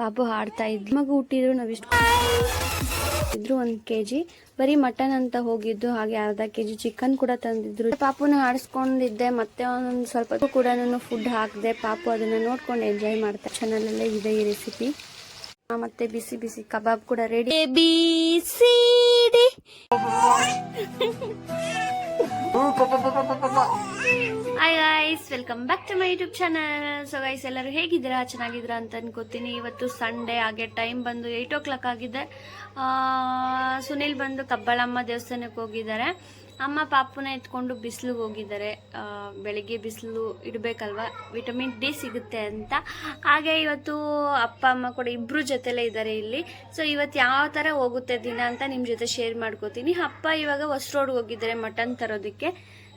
ಪಾಪು ಹಾಡ್ತಾ ಇದ್ವಿ ಮಗು ಹುಟ್ಟಿದ್ರು ನಾವಿಷ್ಟು ಇದ್ರು ಒಂದು ಕೆಜಿ. ಬರೀ ಮಟನ್ ಅಂತ ಹೋಗಿದ್ದು ಹಾಗೆ ಅರ್ಧ ಕೆ ಜಿ ಚಿಕನ್ ಕೂಡ ತಂದಿದ್ರು. ಪಾಪುನ ಆಡಿಸ್ಕೊಂಡಿದ್ದೆ ಮತ್ತೆ ಒಂದೊಂದು ಸ್ವಲ್ಪ ಕೂಡ ನಾನು ಫುಡ್ ಹಾಕಿದೆ. ಪಾಪು ಅದನ್ನ ನೋಡ್ಕೊಂಡು ಎಂಜಾಯ್ ಮಾಡ್ತಾ ಚಾನಲಲ್ಲೇ ಇದೆ ಈ ರೆಸಿಪಿ ಮತ್ತೆ ಬಿಸಿ ಬಿಸಿ ಕಬಾಬ್ ಕೂಡ ರೆಡಿ ಬಿಸಿ D hi guys welcome back to my YouTube channel so guys ಎಲ್ಲರೂ ಹೇಗಿದ್ದೀರಾ? ಚೆನ್ನಾಗಿದ್ದೀರಾ ಅಂತ ಅನ್ಕೋತೀನಿ. ಇವತ್ತು ಸಂಡೇ ಹಾಗೆ ಟೈಮ್ ಬಂದು ಏಯ್ಟ್ ಓ ಕ್ಲಾಕ್ ಆಗಿದೆ ಸುನಿಲ್ ಬಂದು ಕಬ್ಬಳಮ್ಮ ದೇವಸ್ಥಾನಕ್ಕೆ ಹೋಗಿದ್ದಾರೆ. ಅಮ್ಮ ಪಾಪುನ ಎತ್ಕೊಂಡು ಬಿಸಿಲಿಗೆ ಹೋಗಿದ್ದಾರೆ. ಬೆಳಿಗ್ಗೆ ಬಿಸಿಲು ಇಡಬೇಕಲ್ವಾ? ವಿಟಮಿನ್ ಡಿ ಸಿಗುತ್ತೆ ಅಂತ. ಹಾಗೆ ಇವತ್ತು ಅಪ್ಪ, ಅಮ್ಮ ಕೂಡ ಇಬ್ಬರು ಜೊತೆಲೇ ಇದ್ದಾರೆ ಇಲ್ಲಿ. ಸೊ ಇವತ್ತು ಯಾವ ಥರ ಹೋಗುತ್ತೆ ದಿನ ಅಂತ ನಿಮ್ಮ ಜೊತೆ ಶೇರ್ ಮಾಡ್ಕೋತೀನಿ. ಅಪ್ಪ ಇವಾಗ ಹೊಸ ರೋಡ್ಗೆ ಹೋಗಿದ್ದಾರೆ ಮಟನ್ ತರೋದಕ್ಕೆ.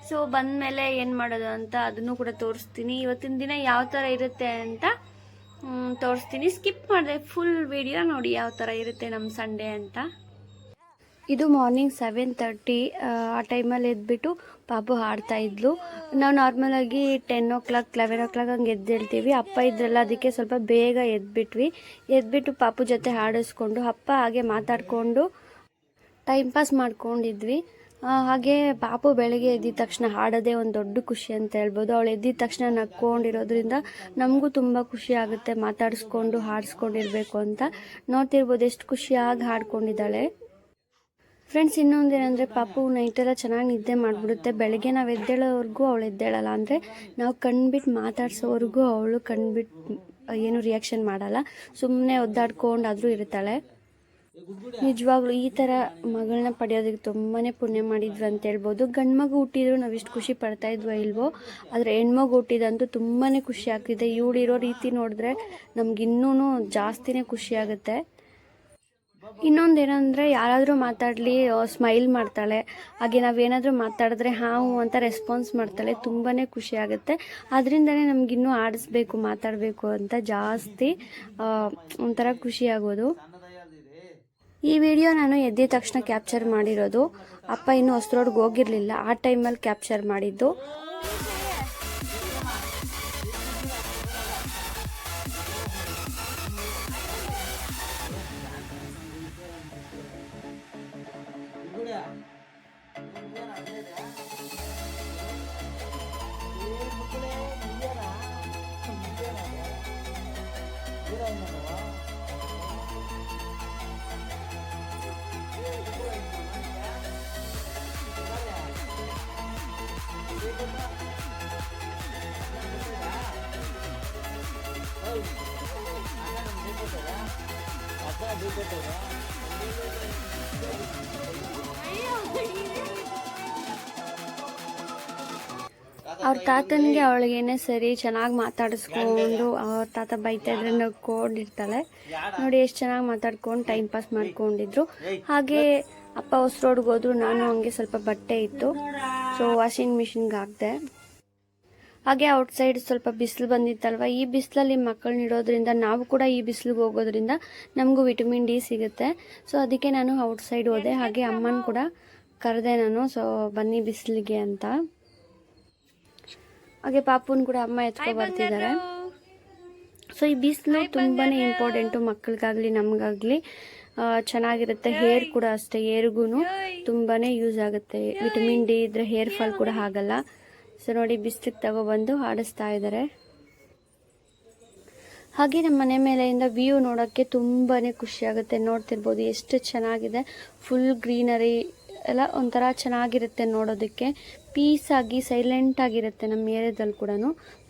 ಸೊ ಬಂದಮೇಲೆ ಏನು ಮಾಡೋದು ಅಂತ ಅದನ್ನು ಕೂಡ ತೋರಿಸ್ತೀನಿ. ಇವತ್ತಿನ ದಿನ ಯಾವ ಥರ ಇರುತ್ತೆ ಅಂತ ತೋರಿಸ್ತೀನಿ. ಸ್ಕಿಪ್ ಮಾಡಿದೆ. ಫುಲ್ ವಿಡಿಯೋ ನೋಡಿ ಯಾವ ಥರ ಇರುತ್ತೆ ನಮ್ಮ ಸಂಡೇ ಅಂತ. ಇದು ಮಾರ್ನಿಂಗ್ ಸೆವೆನ್ ತರ್ಟಿ ಆ ಟೈಮಲ್ಲಿ ಎದ್ಬಿಟ್ಟು ಪಾಪು ಹಾಡ್ತಾ ಇದ್ಲು. ನಾವು ನಾರ್ಮಲಾಗಿ ten o'clock eleven o'clock ಹಂಗೆ ಎದ್ದೇಳ್ತೀವಿ ಅಪ್ಪ ಇದ್ರಲ್ಲ, ಅದಕ್ಕೆ ಸ್ವಲ್ಪ ಬೇಗ ಎದ್ಬಿಟ್ವಿ. ಎದ್ಬಿಟ್ಟು ಪಾಪು ಜೊತೆ ಹಾಡಿಸ್ಕೊಂಡು, ಅಪ್ಪ ಹಾಗೆ ಮಾತಾಡಿಕೊಂಡು ಟೈಮ್ ಪಾಸ್ ಮಾಡ್ಕೊಂಡಿದ್ವಿ. ಹಾಗೆ ಪಾಪು ಬೆಳಗ್ಗೆ ಎದ್ದಿದ ತಕ್ಷಣ ಹಾಡೋದೇ ಒಂದು ದೊಡ್ಡ ಖುಷಿ ಅಂತ ಹೇಳ್ಬೋದು. ಅವಳು ಎದ್ದಿದ ತಕ್ಷಣ ನಕ್ಕೊಂಡಿರೋದ್ರಿಂದ ನಮಗೂ ತುಂಬ ಖುಷಿ ಆಗುತ್ತೆ ಮಾತಾಡಿಸ್ಕೊಂಡು ಹಾಡಿಸ್ಕೊಂಡಿರ್ಬೇಕು ಅಂತ. ನೋಡ್ತಿರ್ಬೋದು ಎಷ್ಟು ಖುಷಿಯಾಗಿ ಹಾಡ್ಕೊಂಡಿದ್ದಾಳೆ. ಫ್ರೆಂಡ್ಸ್ ಇನ್ನೊಂದೇನೆಂದರೆ ಪಾಪು ನೈಟೆಲ್ಲ ಚೆನ್ನಾಗಿ ನಿದ್ದೆ ಮಾಡಿಬಿಡುತ್ತೆ. ಬೆಳಗ್ಗೆ ನಾವು ಎದ್ದೇಳೋವರೆಗೂ ಅವಳು ಎದ್ದೇಳಲ್ಲ. ಅಂದರೆ ನಾವು ಕಣ್ಬಿಟ್ಟು ಮಾತಾಡ್ಸೋವರೆಗೂ ಅವಳು ಕಣ್ಬಿಟ್ಟು ಏನು ರಿಯಾಕ್ಷನ್ ಮಾಡಲ್ಲ. ಸುಮ್ಮನೆ ಒದ್ದಾಡ್ಕೊಂಡಾದರೂ ಇರ್ತಾಳೆ. ನಿಜವಾಗ್ಲೂ ಈ ಥರ ಮಗಳನ್ನ ಪಡೆಯೋದಕ್ಕೆ ತುಂಬಾ ಪುಣ್ಯ ಮಾಡಿದ್ವಿ ಅಂತ ಹೇಳ್ಬೋದು. ಗಂಡು ಮಗು ಹುಟ್ಟಿದ್ರು ನಾವು ಇಷ್ಟು ಖುಷಿ ಪಡ್ತಾ ಇದ್ವೋ ಇಲ್ವೋ, ಆದರೆ ಹೆಣ್ಮಗು ಹುಟ್ಟಿದಂತೂ ತುಂಬಾ ಖುಷಿ ಆಗ್ತಿದೆ. ಇವಳಿರೋ ರೀತಿ ನೋಡಿದ್ರೆ ನಮ್ಗಿನ್ನೂ ಜಾಸ್ತಿನೇ ಖುಷಿ ಆಗುತ್ತೆ. ಇನ್ನೊಂದೇನಂದರೆ ಯಾರಾದರೂ ಮಾತಾಡಲಿ ಸ್ಮೈಲ್ ಮಾಡ್ತಾಳೆ. ಹಾಗೆ ನಾವೇನಾದರೂ ಮಾತಾಡಿದ್ರೆ ಹಾವು ಅಂತ ರೆಸ್ಪಾನ್ಸ್ ಮಾಡ್ತಾಳೆ ತುಂಬಾ ಖುಷಿ ಆಗುತ್ತೆ. ಅದರಿಂದನೇ ನಮಗಿನ್ನೂ ಆಡಿಸ್ಬೇಕು, ಮಾತಾಡಬೇಕು ಅಂತ ಜಾಸ್ತಿ ಒಂಥರ ಖುಷಿ ಆಗೋದು. ಈ ವಿಡಿಯೋ ನಾನು ಎದ್ದಿದ ತಕ್ಷಣ ಕ್ಯಾಪ್ಚರ್ ಮಾಡಿರೋದು. ಅಪ್ಪ ಇನ್ನೂ ಹೊಸರೋಡ್ಗೆ ಹೋಗಿರಲಿಲ್ಲ. ಆ ಟೈಮಲ್ಲಿ ಕ್ಯಾಪ್ಚರ್ ಮಾಡಿದ್ದು. 哎呀，我一。ಅವ್ರ ತಾತನಿಗೆ ಅವಳಿಗೇನೆ ಸರಿ, ಚೆನ್ನಾಗಿ ಮಾತಾಡಿಸ್ಕೊಂಡು ಅವ್ರ ತಾತ ಬೈತಾ ಇದ್ರೆ ನಗ್ಕೊಂಡಿರ್ತಾಳೆ ನೋಡಿ ಎಷ್ಟು ಚೆನ್ನಾಗಿ ಮಾತಾಡ್ಕೊಂಡು ಟೈಮ್ ಪಾಸ್ ಮಾಡ್ಕೊಂಡಿದ್ರು. ಹಾಗೆ ಅಪ್ಪ ಹೊಸ ರೋಡ್ಗೆ ಹೋದ್ರು, ನಾನು ಹಂಗೆ ಸ್ವಲ್ಪ ಬಟ್ಟೆ ಇತ್ತು. ಸೊ ವಾಷಿಂಗ್ ಮಿಷಿನ್ಗೆ ಹಾಕಿದೆ. ಹಾಗೆ ಔಟ್ಸೈಡ್ ಸ್ವಲ್ಪ ಬಿಸಿಲು ಬಂದಿತ್ತಲ್ವ? ಈ ಬಿಸಿಲಲ್ಲಿ ಮಕ್ಕಳನ್ನ ಇಡೋದ್ರಿಂದ, ನಾವು ಕೂಡ ಈ ಬಿಸಿಲಿಗೆ ಹೋಗೋದ್ರಿಂದ ನಮಗೂ ವಿಟಮಿನ್ ಡಿ ಸಿಗುತ್ತೆ. ಸೊ ಅದಕ್ಕೆ ನಾನು ಔಟ್ಸೈಡ್ ಹೋದೆ. ಹಾಗೆ ಅಮ್ಮನ ಕೂಡ ಕರೆದೆ ನಾನು. ಸೊ ಬನ್ನಿ ಬಿಸಿಲಿಗೆ ಅಂತ. ಹಾಗೆ ಪಾಪುನ್ ಕೂಡ ಅಮ್ಮ ಎತ್ಕೊ ಬರ್ತಿದ್ದಾರೆ. ಸೊ ಈ ಬಿಸಿಲು ತುಂಬಾ ಇಂಪಾರ್ಟೆಂಟು ಮಕ್ಕಳಿಗಾಗಲಿ ನಮಗಾಗಲಿ. ಚೆನ್ನಾಗಿರುತ್ತೆ. ಹೇರ್ ಕೂಡ ಅಷ್ಟೇ ಹೇರ್ಗೂ ತುಂಬಾ ಯೂಸ್ ಆಗುತ್ತೆ. ವಿಟಮಿನ್ ಡಿ ಇದ್ರೆ ಹೇರ್ ಫಾಲ್ ಕೂಡ ಆಗಲ್ಲ. ಸೊ ನೋಡಿ ಬಿಸಿಲಿಗೆ ತಗೊಬಂದು ಆಡಿಸ್ತಾ ಇದ್ದಾರೆ ಹಾಗೆ ನಮ್ಮ ಮನೆ ಮೇಲೆಯಿಂದ ವ್ಯೂ ನೋಡೋಕ್ಕೆ ತುಂಬಾ ಖುಷಿಯಾಗುತ್ತೆ. ನೋಡ್ತಿರ್ಬೋದು ಎಷ್ಟು ಚೆನ್ನಾಗಿದೆ. ಫುಲ್ ಗ್ರೀನರಿ ಎಲ್ಲ ಒಂಥರ ಚೆನ್ನಾಗಿರುತ್ತೆ ನೋಡೋದಕ್ಕೆ. ಪೀಸಾಗಿ ಸೈಲೆಂಟಾಗಿರುತ್ತೆ ನಮ್ಮ ಏರಿಯಾದಲ್ಲಿ ಕೂಡ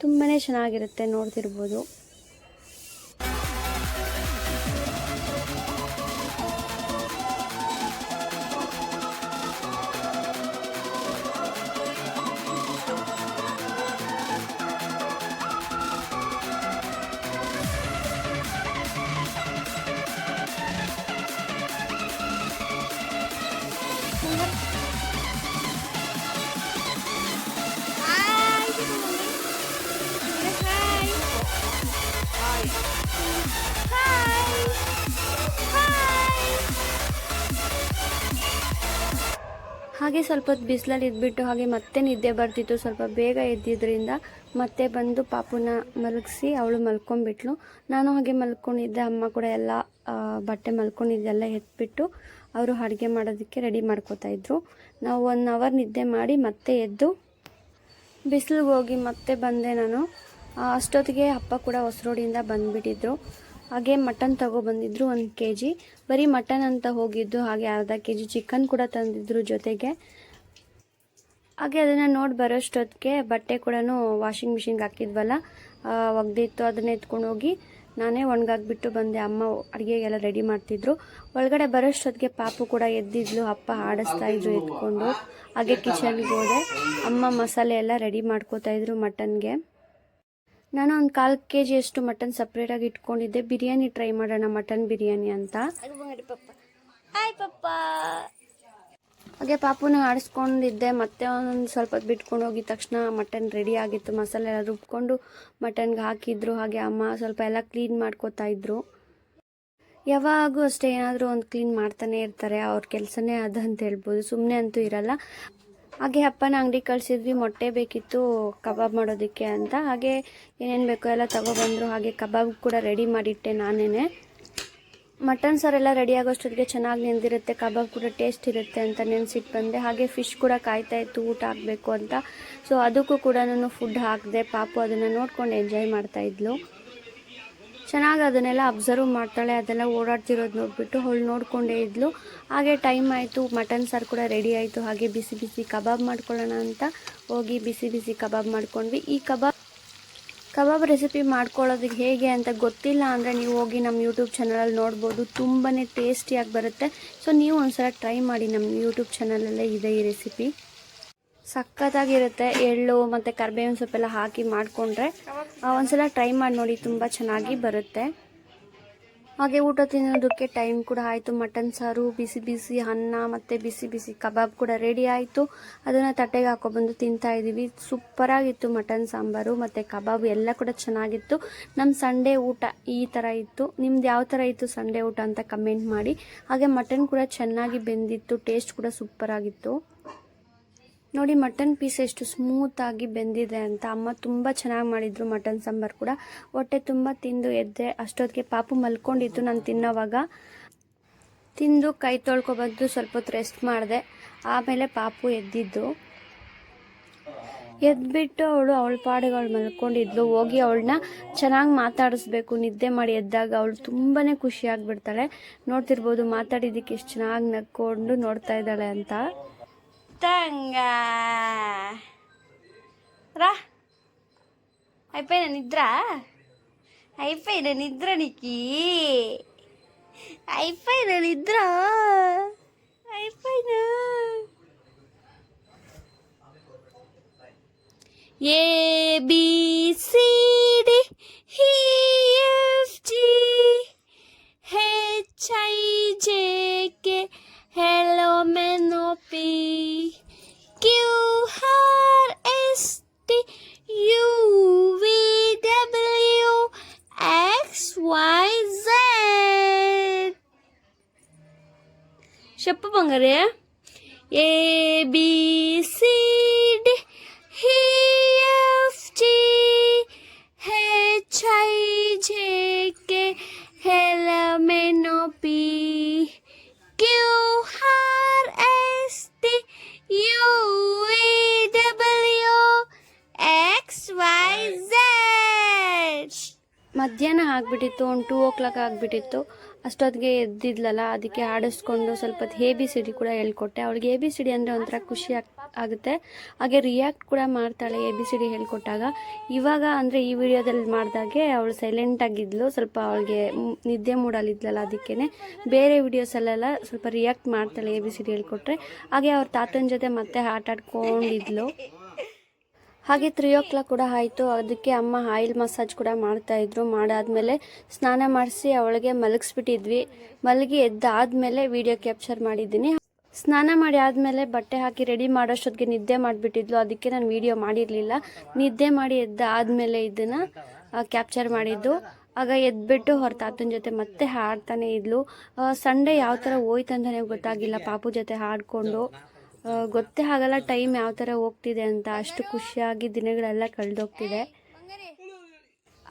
ತುಂಬಾ ಚೆನ್ನಾಗಿರುತ್ತೆ ನೋಡ್ತಿರ್ಬೋದು. ಹಾಗೆ ಸ್ವಲ್ಪ ಹೊತ್ತು ಬಿಸಿಲಲ್ಲಿ ಇದ್ಬಿಟ್ಟು ಹಾಗೆ ಮತ್ತೆ ನಿದ್ದೆ ಬರ್ತಿತ್ತು. ಸ್ವಲ್ಪ ಬೇಗ ಎದ್ದಿದ್ದರಿಂದ ಮತ್ತೆ ಬಂದು ಪಾಪುನ ಮಲಗಿಸಿ ಅವಳು ಮಲ್ಕೊಂಡ್ಬಿಟ್ಲು. ನಾನು ಹಾಗೆ ಮಲ್ಕೊಂಡಿದ್ದೆ, ಅಮ್ಮ ಕೂಡ ಎಲ್ಲ ಬಟ್ಟೆ ಮಲ್ಕೊಂಡಿದ್ದೆಲ್ಲ ಎತ್ಬಿಟ್ಟು ಅವರು ಅಡುಗೆ ಮಾಡೋದಕ್ಕೆ ರೆಡಿ ಮಾಡ್ಕೋತಾ ಇದ್ರು. ನಾವು ಒನ್ ಅವರ್ ನಿದ್ದೆ ಮಾಡಿ ಮತ್ತೆ ಎದ್ದು ಬಿಸಿಲಿಗೆ ಹೋಗಿ ಮತ್ತೆ ಬಂದೆ ನಾನು. ಅಷ್ಟೊತ್ತಿಗೆ ಅಪ್ಪ ಕೂಡ ಹೊಸರೋಡಿಯಿಂದ ಬಂದುಬಿಟ್ಟಿದ್ರು. ಹಾಗೆ ಮಟನ್ ತಗೊಬಂದಿದ್ರು ಒಂದು ಕೆ ಜಿ ಬರೀ ಮಟನ್ ಅಂತ ಹೋಗಿದ್ದು, ಹಾಗೆ ಅರ್ಧ ಕೆ ಜಿ ಚಿಕನ್ ಕೂಡ ತಂದಿದ್ರು ಜೊತೆಗೆ. ಹಾಗೆ ಅದನ್ನು ನೋಡಿ ಬರೋಷ್ಟೊತ್ತಿಗೆ ಬಟ್ಟೆ ಕೂಡ ವಾಷಿಂಗ್ ಮಿಷಿನ್ಗೆ ಹಾಕಿದ್ವಲ್ಲ ಒಗ್ದಿತ್ತು. ಅದನ್ನ ಎತ್ಕೊಂಡು ಹೋಗಿ ನಾನೇ ಒಣಗಾಕ್ಬಿಟ್ಟು ಬಂದೆ. ಅಮ್ಮ ಅಡುಗೆಗೆಲ್ಲ ರೆಡಿ ಮಾಡ್ತಿದ್ರು. ಒಳಗಡೆ ಬರೋಷ್ಟೊತ್ತಿಗೆ ಪಾಪು ಕೂಡ ಎದ್ದಿದ್ಲು. ಅಪ್ಪ ಆಡಿಸ್ತಾ ಇದ್ರು ಎತ್ಕೊಂಡು. ಹಾಗೆ ಕಿಚನ್ಗೆ ಹೋದೆ. ಅಮ್ಮ ಮಸಾಲೆ ಎಲ್ಲ ರೆಡಿ ಮಾಡ್ಕೋತಾ ಇದ್ರು ಮಟನ್ಗೆ. ನಾನು ಒಂದು ಕಾಲು ಕೆ ಜಿ ಅಷ್ಟು ಮಟನ್ ಸಪ್ರೇಟಾಗಿ ಇಟ್ಕೊಂಡಿದ್ದೆ. ಬಿರಿಯಾನಿ ಟ್ರೈ ಮಾಡೋಣ ಮಟನ್ ಬಿರಿಯಾನಿ ಅಂತ. ಹಾಯ್ ಪಪ್ಪ. ಹಾಗೆ ಪಾಪುನ ಆಡಿಸ್ಕೊಂಡಿದ್ದೆ. ಮತ್ತೆ ಒಂದು ಸ್ವಲ್ಪ ಹೊತ್ತು ಬಿಟ್ಕೊಂಡು ಹೋಗಿದ ತಕ್ಷಣ ಮಟನ್ ರೆಡಿ ಆಗಿತ್ತು. ಮಸಾಲೆ ಎಲ್ಲ ರುಬ್ಕೊಂಡು ಮಟನ್ಗೆ ಹಾಕಿದ್ರು. ಹಾಗೆ ಅಮ್ಮ ಸ್ವಲ್ಪ ಎಲ್ಲ ಕ್ಲೀನ್ ಮಾಡ್ಕೋತಾ ಇದ್ರು. ಯಾವಾಗೂ ಅಷ್ಟೇ ಏನಾದರೂ ಒಂದು ಕ್ಲೀನ್ ಮಾಡ್ತಾನೆ ಇರ್ತಾರೆ. ಅವ್ರ ಕೆಲಸನೇ ಅದು ಅಂತ ಹೇಳ್ಬೋದು. ಸುಮ್ಮನೆ ಅಂತೂ ಇರಲ್ಲ. ಹಾಗೆ ಅಪ್ಪನ ಅಂಗಡಿ ಕಳಿಸಿದ್ವಿ, ಮೊಟ್ಟೆ ಬೇಕಿತ್ತು, ಕಬಾಬ್ ಮಾಡೋದಕ್ಕೆ ಅಂತ. ಹಾಗೆ ಏನೇನು ಬೇಕೋ ಎಲ್ಲ ತಗೊಬಂದರು. ಹಾಗೆ ಕಬಾಬ್ ಕೂಡ ರೆಡಿ ಮಾಡಿಟ್ಟೆ ನಾನೇ ಮಟನ್ ಸಾರೆಲ್ಲ ರೆಡಿ ಆಗೋಷ್ಟೊತ್ತಿಗೆ ಚೆನ್ನಾಗಿ ನೆಂದಿರುತ್ತೆ. ಕಬಾಬ್ ಕೂಡ ಟೇಸ್ಟ್ ಇರುತ್ತೆ ಅಂತ ನೆನೆಸಿಟ್ಟು ಬಂದೆ. ಹಾಗೆ ಫಿಶ್ ಕೂಡ ಕಾಯ್ತಾ ಇತ್ತು, ಊಟ ಹಾಕಬೇಕು ಅಂತ. ಸೊ ಅದಕ್ಕೂ ಕೂಡ ನಾನು ಫುಡ್ ಹಾಕಿದೆ. ಪಾಪು ಅದನ್ನು ನೋಡ್ಕೊಂಡು ಎಂಜಾಯ್ ಮಾಡ್ತಾ ಇದ್ಲು. ಚೆನ್ನಾಗಿ ಅದನ್ನೆಲ್ಲ ಅಬ್ಸರ್ವ್ ಮಾಡ್ತಾಳೆ, ಅದೆಲ್ಲ ಓಡಾಡ್ತಿರೋದು ನೋಡಿಬಿಟ್ಟು ಅವಳು ನೋಡಿಕೊಂಡೇ ಇದ್ಲು. ಹಾಗೆ ಟೈಮ್ ಆಯಿತು ಮಟನ್ ಸಾರು ಕೂಡ ರೆಡಿ ಆಯಿತು. ಹಾಗೆ ಬಿಸಿ ಬಿಸಿ ಕಬಾಬ್ ಮಾಡ್ಕೊಳ್ಳೋಣ ಅಂತ ಹೋಗಿ ಬಿಸಿ ಬಿಸಿ ಕಬಾಬ್ ಮಾಡ್ಕೊಂಡ್ವಿ. ಈ ಕಬಾಬ್ ಕಬಾಬ್ ರೆಸಿಪಿ ಮಾಡ್ಕೊಳ್ಳೋದಕ್ಕೆ ಹೇಗೆ ಅಂತ ಗೊತ್ತಿಲ್ಲ ಅಂದರೆ ನೀವು ಹೋಗಿ ನಮ್ಮ ಯೂಟ್ಯೂಬ್ ಚಾನಲಲ್ಲಿ ನೋಡ್ಬೋದು. ತುಂಬಾ ಟೇಸ್ಟಿಯಾಗಿ ಬರುತ್ತೆ. ಸೊ ನೀವು ಒಂದ್ಸಲ ಟ್ರೈ ಮಾಡಿ ನಮ್ಮ ಯೂಟ್ಯೂಬ್ ಚಾನಲಲ್ಲೇ ಇದೆ ಈ ರೆಸಿಪಿ ಸಖತ್ತಾಗಿರುತ್ತೆ ಎಳ್ಳು ಮತ್ತು ಕರ್ಬೇವಿನ ಸೊಪ್ಪೆಲ್ಲ ಹಾಕಿ ಮಾಡಿಕೊಂಡ್ರೆ ಒಂದ್ಸಲ ಟ್ರೈ ಮಾಡಿ ನೋಡಿ ತುಂಬ ಚೆನ್ನಾಗಿ ಬರುತ್ತೆ. ಹಾಗೆ ಊಟ ತಿನ್ನೋದಕ್ಕೆ ಟೈಮ್ ಕೂಡ ಆಯಿತು. ಮಟನ್ ಸಾರು, ಬಿಸಿ ಬಿಸಿ ಅನ್ನ ಮತ್ತು ಬಿಸಿ ಬಿಸಿ ಕಬಾಬ್ ಕೂಡ ರೆಡಿ ಆಯಿತು. ಅದನ್ನು ತಟ್ಟೆಗೆ ಹಾಕೊಬಂದು ತಿಂತಾ ಇದ್ದೀವಿ ಸೂಪರಾಗಿತ್ತು ಮಟನ್, ಸಾಂಬಾರು ಮತ್ತು ಕಬಾಬ್ ಎಲ್ಲ ಕೂಡ ಚೆನ್ನಾಗಿತ್ತು. ನಮ್ಮ ಸಂಡೇ ಊಟ ಈ ಥರ ಇತ್ತು. ನಿಮ್ದು ಯಾವ ಥರ ಇತ್ತು ಸಂಡೇ ಊಟ ಅಂತ ಕಮೆಂಟ್ ಮಾಡಿ. ಹಾಗೆ ಮಟನ್ ಕೂಡ ಚೆನ್ನಾಗಿ ಬೆಂದಿತ್ತು ಟೇಸ್ಟ್ ಕೂಡ ಸೂಪರಾಗಿತ್ತು ನೋಡಿ ಮಟನ್ ಪೀಸ್ ಎಷ್ಟು ಸ್ಮೂತಾಗಿ ಬೆಂದಿದೆ ಅಂತ ಅಮ್ಮ ತುಂಬ ಚೆನ್ನಾಗಿ ಮಾಡಿದ್ರು ಮಟನ್ ಸಾಂಬಾರು ಕೂಡ. ಹೊಟ್ಟೆ ತುಂಬ ತಿಂದು ಎದ್ದೆ ಅಷ್ಟೊತ್ತಿಗೆ ಪಾಪು ಮಲ್ಕೊಂಡಿತ್ತು ನಾನು ತಿನ್ನೋವಾಗ. ತಿಂದು ಕೈ ತೊಳ್ಕೊಬಂದು ಸ್ವಲ್ಪ ಹೊತ್ತು ರೆಸ್ಟ್ ಮಾಡಿದೆ. ಆಮೇಲೆ ಪಾಪು ಎದ್ದಿದ್ದು. ಎದ್ಬಿಟ್ಟು ಅವಳು ಅವಳ ಪಾಡಿಗೆ ಮಲ್ಕೊಂಡಿದ್ಲು. ಹೋಗಿ ಅವಳನ್ನ ಚೆನ್ನಾಗಿ ಮಾತಾಡಿಸ್ಬೇಕು. ನಿದ್ದೆ ಮಾಡಿ ಎದ್ದಾಗ ಅವಳು ತುಂಬಾ ಖುಷಿ ಆಗ್ಬಿಡ್ತಾಳೆ. ನೋಡ್ತಿರ್ಬೋದು ಮಾತಾಡಿದ್ದಕ್ಕೆ ಎಷ್ಟು ಚೆನ್ನಾಗಿ ನಕ್ಕೊಂಡು ನೋಡ್ತಾ ಇದ್ದಾಳೆ ಅಂತ. tangga. Rah. Hai pe Nidra. Hai pe Nidra niki. Hai pe Nidra. Hai pe no. Ye B C D here. रहे हैं? A B C D E F G H I J K L M N O P Q R S T U V W X Y Z मध्यान आगे ಒಂದು two ಓ clock ಆಗಿಬಿಟ್ಟಿತ್ತು. ಅಷ್ಟೊತ್ತಿಗೆ ಎದ್ದಿದ್ಲಲ್ಲ, ಅದಕ್ಕೆ ಆಡಿಸ್ಕೊಂಡು ಸ್ವಲ್ಪ A B C D ಕೂಡ ಹೇಳ್ಕೊಟ್ಟೆ. ಅವಳಿಗೆ A B C D ಅಂದರೆ ಒಂಥರ ಖುಷಿ ಆಗ್, ಆಗುತ್ತೆ. ಹಾಗೆ ರಿಯಾಕ್ಟ್ ಕೂಡ ಮಾಡ್ತಾಳೆ ಎ ಬಿ ಸಿ ಡಿ ಹೇಳ್ಕೊಟ್ಟಾಗ. ಇವಾಗ ಅಂದರೆ ಈ ವಿಡಿಯೋದಲ್ಲಿ ಮಾಡಿದಾಗೆ ಅವಳು ಸೈಲೆಂಟಾಗಿದ್ಲು ಸ್ವಲ್ಪ ಅವಳಿಗೆ ನಿದ್ದೆ ಮೂಡಲಿದ್ಲಲ್ಲ ಅದಕ್ಕೇ ಬೇರೆ ವಿಡಿಯೋಸಲ್ಲೆಲ್ಲ ಸ್ವಲ್ಪ ರಿಯಾಕ್ಟ್ ಮಾಡ್ತಾಳೆ ಎ ಬಿ ಸಿ ಡಿ ಹೇಳ್ಕೊಟ್ರೆ. ಹಾಗೆ ಅವ್ರ ತಾತನ ಜೊತೆ ಮತ್ತೆ ಆಟ ಆಡ್ಕೊಂಡಿದ್ಲು ಹಾಗೆ ತ್ರೀ ಓ ಕ್ಲಾಕ್ ಕೂಡ ಆಯಿತು. ಅದಕ್ಕೆ ಅಮ್ಮ ಆಯಿಲ್ ಮಸಾಜ್ ಕೂಡ ಮಾಡ್ತಾ ಇದ್ರು. ಮಾಡಾದ್ಮೇಲೆ ಸ್ನಾನ ಮಾಡಿಸಿ ಅವಳಿಗೆ ಮಲಗಿಸ್ಬಿಟ್ಟಿದ್ವಿ. ಮಲಗಿ ಎದ್ದಾದ್ಮೇಲೆ ವಿಡಿಯೋ ಕ್ಯಾಪ್ಚರ್ ಮಾಡಿದ್ದೀನಿ. ಸ್ನಾನ ಮಾಡಿ ಆದಮೇಲೆ ಬಟ್ಟೆ ಹಾಕಿ ರೆಡಿ ಮಾಡೋಷ್ಟೊತ್ತಿಗೆ ನಿದ್ದೆ ಮಾಡಿಬಿಟ್ಟಿದ್ಲು. ಅದಕ್ಕೆ ನಾನು ವಿಡಿಯೋ ಮಾಡಿರಲಿಲ್ಲ. ನಿದ್ದೆ ಮಾಡಿ ಎದ್ದ ಆದಮೇಲೆ ಇದನ್ನು ಕ್ಯಾಪ್ಚರ್ ಮಾಡಿದ್ದು. ಆಗ ಎದ್ಬಿಟ್ಟು ಹೊರ ತಾತನ ಜೊತೆ ಮತ್ತೆ ಹಾಡ್ತಾನೆ ಇದ್ಲು. ಸಂಡೇ ಯಾವ ಥರ ಹೋಯ್ತು ಗೊತ್ತಾಗಿಲ್ಲ. ಪಾಪು ಜೊತೆ ಹಾಡ್ಕೊಂಡು. ಗೊತ್ತೇ ಆಗಲ್ಲ ಟೈಮ್ ಯಾವ ಥರ ಹೋಗ್ತಿದೆ ಅಂತ. ಅಷ್ಟು ಖುಷಿಯಾಗಿ ದಿನಗಳೆಲ್ಲ ಕಳೆದೋಗ್ತಿದೆ.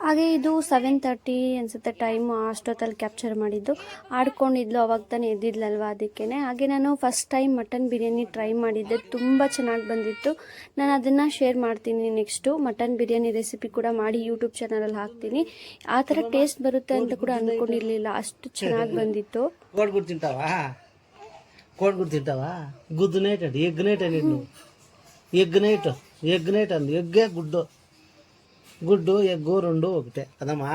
ಹಾಗೆ ಇದು ಸೆವೆನ್ ತರ್ಟಿ ಅನಿಸುತ್ತೆ ಟೈಮು ಅಷ್ಟೊತ್ತಲ್ಲಿ ಕ್ಯಾಪ್ಚರ್ ಮಾಡಿದ್ದು. ಆಡ್ಕೊಂಡಿದ್ಲು, ಅವಾಗ ತಾನೇ ಎದ್ದಿದ್ಲಲ್ವ ಅದಕ್ಕೇ ಹಾಗೆ ನಾನು first time mutton biryani try ಮಾಡಿದ್ದೆ. ತುಂಬ ಚೆನ್ನಾಗಿ ಬಂದಿತ್ತು. ನಾನು ಅದನ್ನು ಶೇರ್ ಮಾಡ್ತೀನಿ ನೆಕ್ಸ್ಟು ಮಟನ್ ಬಿರಿಯಾನಿ ರೆಸಿಪಿ ಕೂಡ ಮಾಡಿ ಯೂಟ್ಯೂಬ್ ಚಾನಲಲ್ಲಿ ಹಾಕ್ತೀನಿ. ಆ ಥರ ಟೇಸ್ಟ್ ಬರುತ್ತೆ ಅಂತ ಕೂಡ ಅಂದ್ಕೊಂಡಿರಲಿಲ್ಲ ಅಷ್ಟು ಚೆನ್ನಾಗಿ ಬಂದಿತ್ತು. కోడిగుడ్డు తింటావా కోడిగుడ్డు తింటావా గుడ్డు నైట్ అండి ఎగ్ నైట్ అండి నువ్వు ఎగ్ నైట్ ఎగ్ నైట్ అండి ఎగ్గే గుడ్డు గుడ్డు ఎగ్గు రెండు ఒకటే కదమ్మా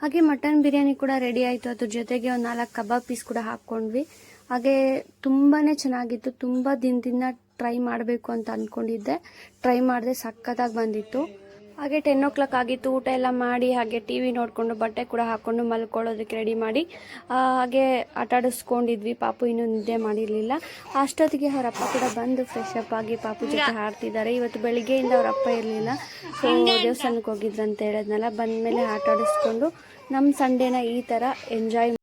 ಹಾಗೆ ಮಟನ್ ಬಿರಿಯಾನಿ ಕೂಡ ರೆಡಿ ಆಯಿತು ಅದ್ರ ಜೊತೆಗೆ ಒಂದು ನಾಲ್ಕು ಕಬಾಬ್ ಪೀಸ್ ಕೂಡ ಹಾಕ್ಕೊಂಡ್ವಿ ಹಾಗೆ ತುಂಬಾ ಚೆನ್ನಾಗಿತ್ತು ತುಂಬ ದಿನದಿಂದ ಟ್ರೈ ಮಾಡಬೇಕು ಅಂತ ಅಂದ್ಕೊಂಡಿದ್ದೆ ಟ್ರೈ ಮಾಡಿದೆ ಸಖತ್ತಾಗಿ ಬಂದಿತ್ತು ಹಾಗೆ ಟೆನ್ ಓ ಕ್ಲಾಕ್ ಆಗಿತ್ತು, ಊಟ ಎಲ್ಲ ಮಾಡಿ, ಹಾಗೆ ಟಿ ವಿ ನೋಡಿಕೊಂಡು ಬಟ್ಟೆ ಕೂಡ ಹಾಕ್ಕೊಂಡು ಮಲ್ಕೊಳ್ಳೋದಕ್ಕೆ ರೆಡಿ ಮಾಡಿ ಹಾಗೆ ಆಟಾಡಿಸ್ಕೊಂಡಿದ್ವಿ ಪಾಪು ಇನ್ನೂ ನಿದ್ದೆ ಮಾಡಿರಲಿಲ್ಲ. ಅಷ್ಟೊತ್ತಿಗೆ ಅವರ ಅಪ್ಪ ಕೂಡ ಬಂದು ಫ್ರೆಶ್ ಅಪ್ ಆಗಿ ಪಾಪು ಜೊತೆ ಆಡ್ತಿದ್ದಾರೆ ಇವತ್ತು ಬೆಳಿಗ್ಗೆಯಿಂದ ಅವ್ರ ಅಪ್ಪ ಇರಲಿಲ್ಲ. ಸೊ ದೇವಸ್ಥಾನಕ್ಕೆ ಅಂತ ಹೇಳಿದ್ನಲ್ಲ. ಬಂದಮೇಲೆ ಆಟ ಆಡಿಸ್ಕೊಂಡು ನಮ್ಮ ಸಂಡೇನ ಈ ಥರ ಎಂಜಾಯ್